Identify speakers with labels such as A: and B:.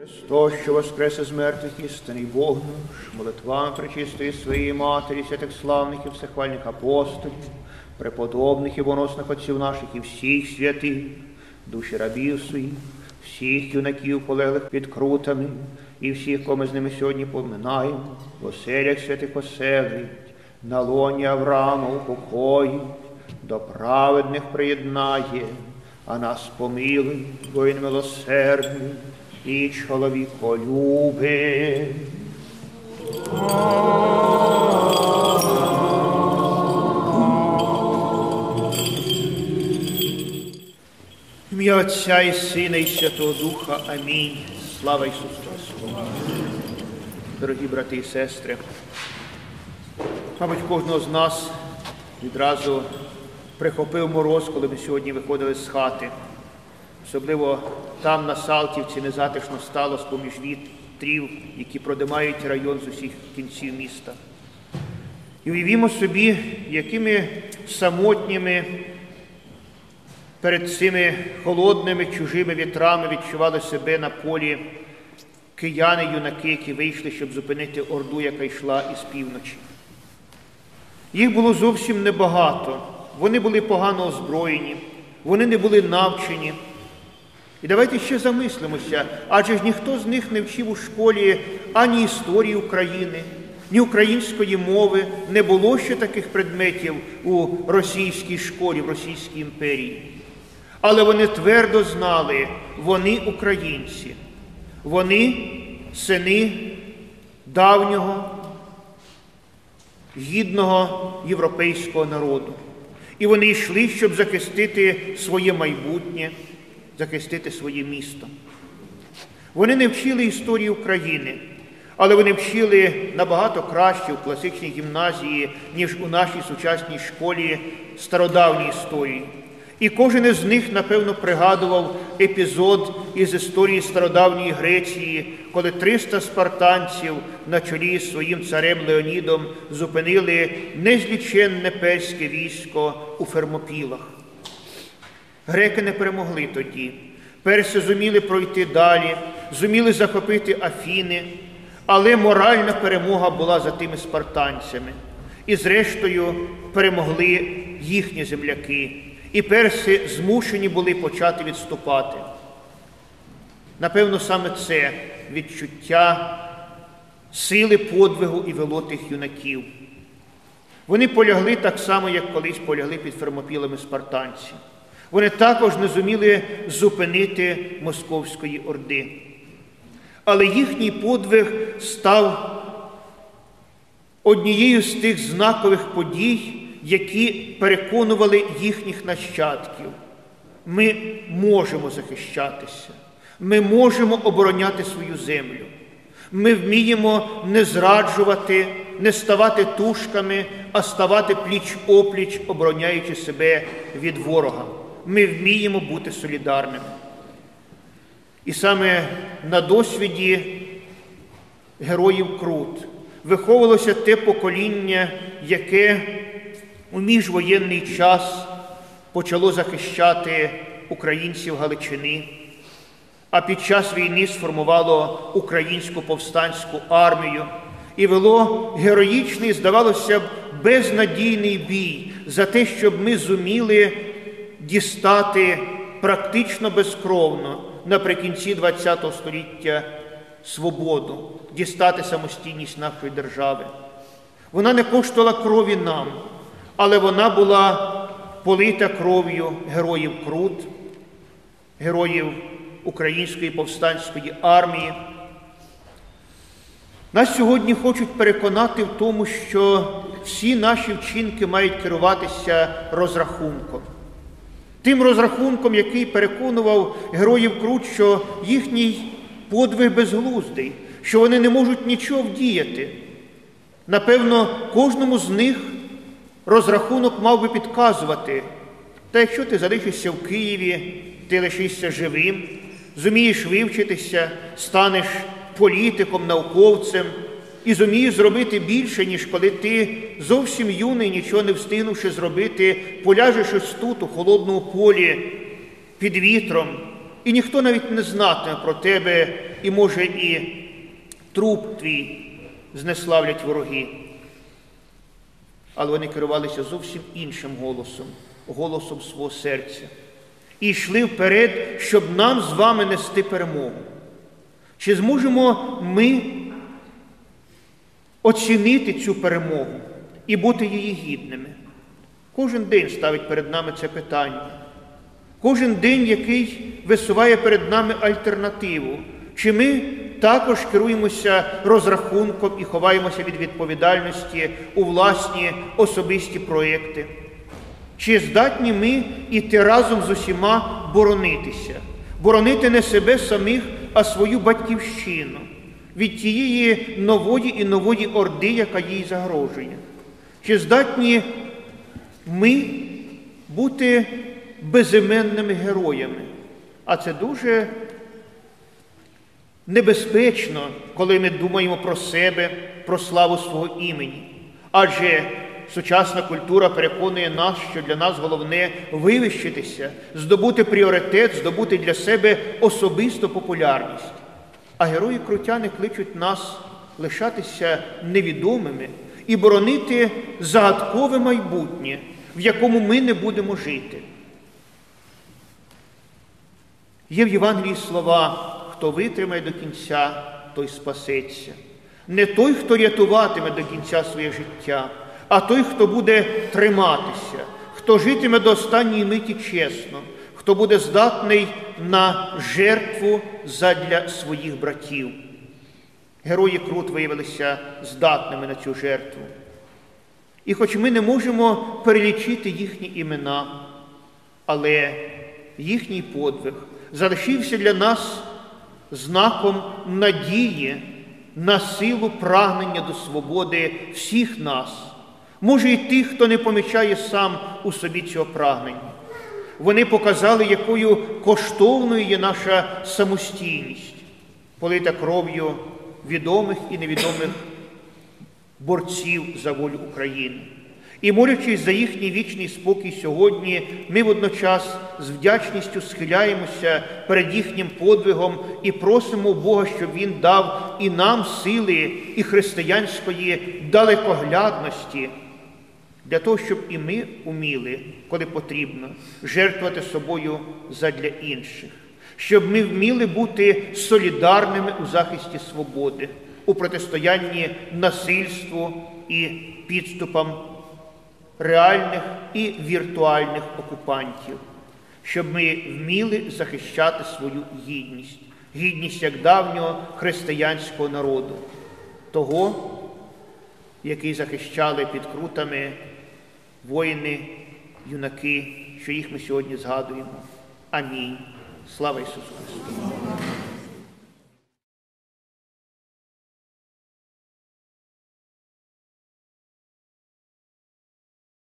A: Христос, що воскрес із мертвих істинний Бог наш, молитвами причистої своєї Матері, святих славних і всехвальних апостолів, преподобних і воносних отців наших і всіх святих, душі рабів своїх, всіх юнаків полеглих під крутами, і всіх, кого ми з ними сьогодні поминаємо, в оселях святих оселить, на лоні Авраама упокоїть, до праведних приєднає, а нас помилуй, воїн милосердний і чоловіколюбий. Ім'я Отця і Сина, і Святого Духа. Амінь. Слава Ісусу Христу. Дорогі брати і сестри, мабуть, кожного з нас відразу прихопив мороз, коли ми сьогодні виходили з хати. Особливо там, на Салтівці, незатишно стало з поміж вітрів, які продимають район з усіх кінців міста. І уявімо собі, якими самотніми перед цими холодними чужими вітрами відчували себе на полі кияни-юнаки, які вийшли, щоб зупинити орду, яка йшла із півночі. Їх було зовсім небагато. Вони були погано озброєні, вони не були навчені. І давайте ще замислимося, адже ж ніхто з них не вчив у школі ані історії України, ні української мови, не було ще таких предметів у російській школі, в Російській імперії. Але вони твердо знали, вони українці, вони сини давнього, гідного європейського народу. І вони йшли, щоб захистити своє майбутнє, захистити своє місто. Вони не вчили історії України, але вони вчили набагато краще в класичній гімназії, ніж у нашій сучасній школі стародавній історії. І кожен із них, напевно, пригадував епізод із історії стародавньої Греції, коли 300 спартанців на чолі з своїм царем Леонідом зупинили незліченне перське військо у Фермопілах. Греки не перемогли тоді. Перси зуміли пройти далі, зуміли захопити Афіни, але моральна перемога була за тими спартанцями. І, зрештою, перемогли їхні земляки. І перси змушені були почати відступати. Напевно, саме це відчуття сили подвигу і вело тих юнаків. Вони полягли так само, як колись полягли під фермопілами спартанці. Вони також не зуміли зупинити Московської Орди. Але їхній подвиг став однією з тих знакових подій, які переконували їхніх нащадків. Ми можемо захищатися, ми можемо обороняти свою землю. Ми вміємо не зраджувати, не ставати тушками, а ставати пліч опліч, обороняючи себе від ворога. Ми вміємо бути солідарними. І саме на досвіді героїв Крут виховувалося те покоління, яке у міжвоєнний час почало захищати українців Галичини, а під час війни сформувало українську повстанську армію і вело героїчний, здавалося б, безнадійний бій за те, щоб ми зуміли дістати практично безкровно наприкінці ХХ століття свободу, дістати самостійність нашої держави. Вона не коштувала крові нам, але вона була полита кров'ю героїв Крут, героїв Української повстанської армії. Нас сьогодні хочуть переконати в тому, що всі наші вчинки мають керуватися розрахунком. Тим розрахунком, який переконував героїв Крут, що їхній подвиг безглуздий, що вони не можуть нічого вдіяти. Напевно, кожному з них розрахунок мав би підказувати, та якщо ти залишишся в Києві, ти лишишся живим, зумієш вивчитися, станеш політиком, науковцем і зумієш зробити більше, ніж коли ти зовсім юний, нічого не встигнувши зробити, поляжеш ось тут, у холодному полі, під вітром, і ніхто навіть не знатиме про тебе і може і труп твій знеславлять вороги. Але вони керувалися зовсім іншим голосом, голосом свого серця. І йшли вперед, щоб нам з вами нести перемогу. Чи зможемо ми оцінити цю перемогу і бути її гідними? Кожен день ставить перед нами це питання. Кожен день, який висуває перед нами альтернативу, чи ми також керуємося розрахунком і ховаємося від відповідальності у власні особисті проекти? Чи здатні ми іти разом з усіма боронитися, боронити не себе самих, а свою батьківщину від тієї нової і нової орди, яка їй загрожує? Чи здатні ми бути безіменними героями? А це дуже небезпечно, коли ми думаємо про себе, про славу свого імені. Адже сучасна культура переконує нас, що для нас головне вивищитися, здобути пріоритет, здобути для себе особисту популярність. А герої крутяни кличуть нас лишатися невідомими і боронити загадкове майбутнє, в якому ми не будемо жити. Є в Євангелії слова хто витримає до кінця, той спасеться. Не той, хто рятуватиме до кінця своє життя, а той, хто буде триматися, хто житиме до останньої миті чесно, хто буде здатний на жертву задля своїх братів. Герої Крут виявилися здатними на цю жертву. І хоч ми не можемо перелічити їхні імена, але їхній подвиг залишився для нас знаком надії на силу прагнення до свободи всіх нас, може і тих, хто не помічає сам у собі цього прагнення. Вони показали, якою коштовною є наша самостійність, полита кров'ю відомих і невідомих борців за волю України. І молячись за їхній вічний спокій сьогодні, ми водночас з вдячністю схиляємося перед їхнім подвигом і просимо Бога, щоб Він дав і нам сили і християнської далекоглядності для того, щоб і ми уміли, коли потрібно, жертвувати собою задля інших, щоб ми вміли бути солідарними у захисті свободи, у протистоянні насильству і підступам реальних і віртуальних окупантів, щоб ми вміли захищати свою гідність, гідність як давнього християнського народу, того, який захищали під крутами воїни, юнаки, що їх ми сьогодні згадуємо. Амінь. Слава Ісусу Христу!